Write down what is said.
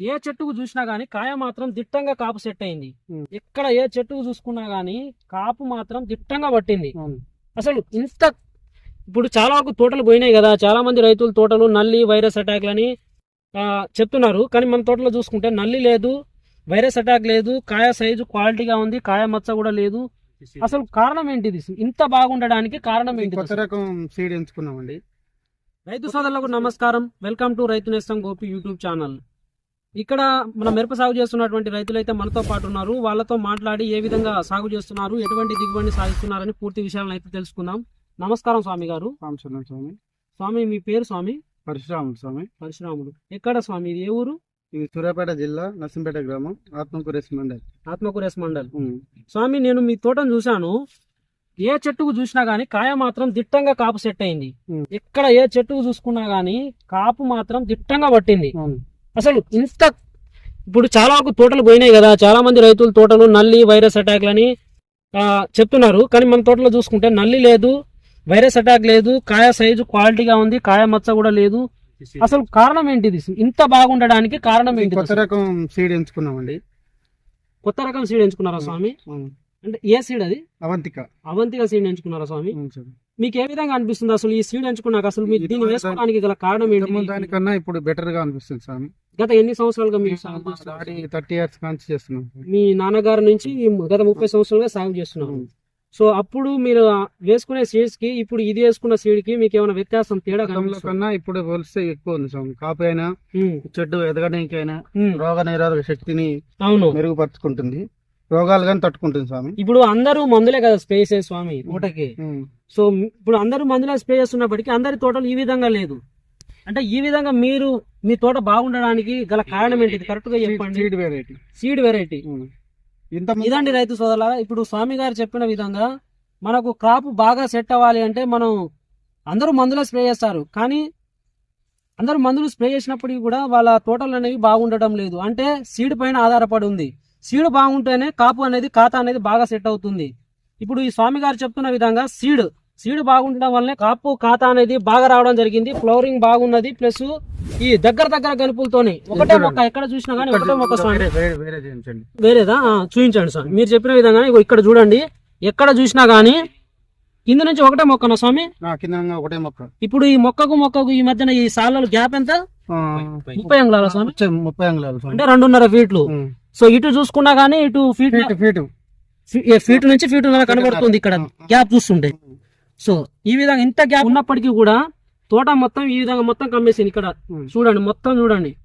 ఏ చెట్టుకు చూసినా గానీ కాయ మాత్రం దిట్టంగా కాపు సెట్ అయింది. ఎక్కడ ఏ చెట్టుకు చూసుకున్నా గానీ కాపు మాత్రం దిట్టంగా పట్టింది. అసలు ఇంత ఇప్పుడు చాలా వరకు తోటలు పోయినాయి కదా చాలా మంది రైతులు తోటలు నల్లి వైరస్ అటాక్లని చెప్తున్నారు. కానీ మన తోటలో చూసుకుంటే నల్లి లేదు వైరస్ అటాక్ లేదు కాయ సైజు క్వాలిటీగా ఉంది కాయ మచ్చ కూడా లేదు. అసలు కారణం ఏంటిది? ఇంత బాగుండడానికి కారణం ఏంటి కొత్త రకం సీడ్ ఎంచుకున్నామండి. రైతు సోదరులకు నమస్కారం. వెల్కమ్ టు రైతు నేస్తం గోపి యూట్యూబ్ ఛానల్. ఇక్కడ మన మిరప సాగు చేస్తున్నటువంటి రైతులు అయితే మనతో పాటు ఉన్నారు. వాళ్ళతో మాట్లాడి ఏ విధంగా సాగు చేస్తున్నారు ఎటువంటి దిగుబడిని సాధిస్తున్నారని పూర్తి విషయాలను అయితే తెలుసుకుందాం. నమస్కారం స్వామి గారు. స్వామి. స్వామి మీ పేరు స్వామి? పరశురాముడు స్వామి. పరశురాముడు. ఎక్కడ స్వామి ఇది? ఏ ఊరు? ఇది సూర్యాపేట జిల్లా నర్సింపేట గ్రామం ఆత్మకూరేసి మండల్. ఆత్మకూరేస్ మండల్. స్వామి నేను మీ తోటను చూశాను. ఏ చెట్టుకు చూసినా గానీ కాయ మాత్రం దిట్టంగా కాపు సెట్ అయింది. ఉం. ఎక్కడ ఏ చెట్టుకు చూసుకున్నా గానీ కాపు మాత్రం దిట్టంగా పట్టింది. అసలు ఇంత ఇప్పుడు చాలా వరకు తోటలు పోయినాయి కదా చాలా మంది రైతులు తోటలు నల్లి వైరస్ అటాక్లని చెప్తున్నారు. కానీ మన తోటలో చూసుకుంటే నల్లి లేదు వైరస్ అటాక్ లేదు కాయ సైజు క్వాలిటీగా ఉంది కాయ మచ్చ కూడా లేదు. అసలు కారణం ఏంటిది? ఇంత బాగుండడానికి కారణం ఏంటి కొత్త రకం సీడ్ ఎంచుకున్నామండి. కొత్త రకం సీడ్ ఎంచుకున్నారా స్వామి. అంటే ఏ సీడ్ అది? అవంతిక. అవంతిగా సీడ్ ఎంచుకున్నారా స్వామి. మీకు ఏ విధంగా అనిపిస్తుంది అసలు ఈ సీడ్ ఎంచుకున్నాక? అసలు మీరు దీన్ని వేసుకోవడానికి గల కారణం ఏంటి? దానికన్నా ఇప్పుడు బెటర్గా అనిపిస్తుంది స్వామి. గత ఎన్ని సంవత్సరాలుగా మీరు సాగు చేస్తున్నారు? థర్టీ ఇయర్స్ చేస్తున్నాం. మీ నాన్నగారి నుంచి గత ముప్పై సంవత్సరాలుగా సాగు చేస్తున్నారు. సో అప్పుడు మీరు వేసుకునే సీడ్స్కి ఇప్పుడు ఇది వేసుకున్న సీడ్కి మీకు ఏమైనా వ్యత్యాసం తేడా? కన్నా ఇప్పుడు పోలిస్తే ఎక్కువ ఉంది స్వామి కాపు అయినా చెట్టు ఎదగడానికైనా రోగ నిరోధక శక్తిని అవును మెరుగుపరుచుకుంటుంది రోగాలు కానీ తట్టుకుంటుంది స్వామి ఇప్పుడు అందరూ మందులే కదా స్ప్రే చేసే స్వామి ఉమ్. సో ఇప్పుడు అందరూ మందులే స్ప్రే చేస్తున్నప్పటికీ అందరి తోటలు ఈ విధంగా లేదు అంటే ఈ విధంగా మీరు మీ తోట బాగుండడానికి గల కారణం ఏంటిది కరెక్ట్గా చెప్పండి. సీడ్ వెరైటీ సీడ్ వెరైటీ ఇంత ఇదండి రైతు సోదరులారా ఇప్పుడు స్వామి గారు చెప్పిన విధంగా మనకు క్రాప్ బాగా సెట్ అవ్వాలి అంటే మనం అందరూ మందులు స్ప్రే చేస్తారు. కానీ అందరూ మందులు స్ప్రే చేసినప్పటికీ కూడా వాళ్ళ తోటలు అనేవి బాగుండటం లేదు. అంటే సీడ్ పైన ఆధారపడి ఉంది. సీడ్ బాగుంటేనే కాపు అనేది ఖాతా అనేది బాగా సెట్ అవుతుంది. ఇప్పుడు ఈ స్వామి గారు చెప్తున్న విధంగా సీడ్ సీడ్ బాగుండడం వల్లనే కాపు ఖాతా అనేది బాగా రావడం జరిగింది. ఫ్లవరింగ్ బాగున్నది. ప్లస్ ఈ దగ్గర దగ్గర గనుపులతోని ఒకటే మొక్క ఎక్కడ చూసినా కానీ ఒకటే మొక్క వేరేదా? చూపించండి స్వామి. మీరు చెప్పిన విధంగా ఇక్కడ చూడండి. ఎక్కడ చూసినా గానీ కింద నుంచి ఒకటే మొక్కనా స్వామి? కింద ఒకటే మొక్క. ఇప్పుడు ఈ మొక్కకు మొక్కకు ఈ మధ్యన ఈ సాలలు గ్యాప్ ఎంత? ముప్పై అంగుళాల స్వామి? ముప్పై అంగుళాలు. అంటే రెండున్నర ఫీట్లు. సో ఇటు చూసుకున్నా గానీ ఇటు ఫీట్ ఫీట్. ఫీట్ ఫీట్ నుంచి ఫీట్ కనబడుతుంది ఇక్కడ. గ్యాప్ చూస్తుంటే. సో ఈ విధంగా ఇంత గ్యాప్ ఉన్నప్పటికీ కూడా తోట మొత్తం ఈ విధంగా మొత్తం కమ్మేసింది ఇక్కడ. చూడండి మొత్తం చూడండి